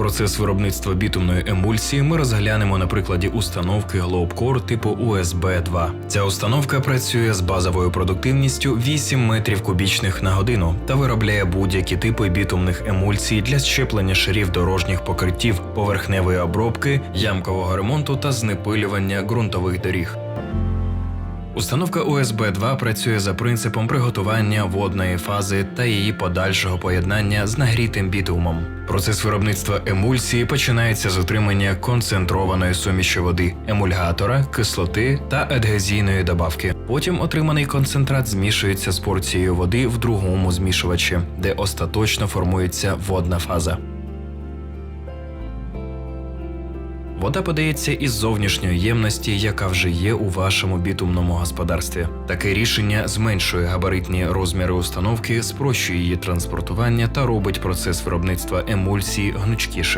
Процес виробництва бітумної емульсії ми розглянемо на прикладі установки Globcore типу USB 2 Ця установка працює з базовою продуктивністю 8 метрів кубічних на годину та виробляє будь-які типи бітумних емульсій для щеплення шарів дорожніх покриттів, поверхневої обробки, ямкового ремонту та знепилювання ґрунтових доріг. Установка USB 2 працює за принципом приготування водної фази та її подальшого поєднання з нагрітим бітумом. Процес виробництва емульсії починається з отримання концентрованої суміші води, емульгатора, кислоти та адгезійної добавки. Потім отриманий концентрат змішується з порцією води в другому змішувачі, де остаточно формується водна фаза. Вода подається із зовнішньої ємності, яка вже є у вашому бітумному господарстві. Таке рішення зменшує габаритні розміри установки, спрощує її транспортування та робить процес виробництва емульсії гнучкішим.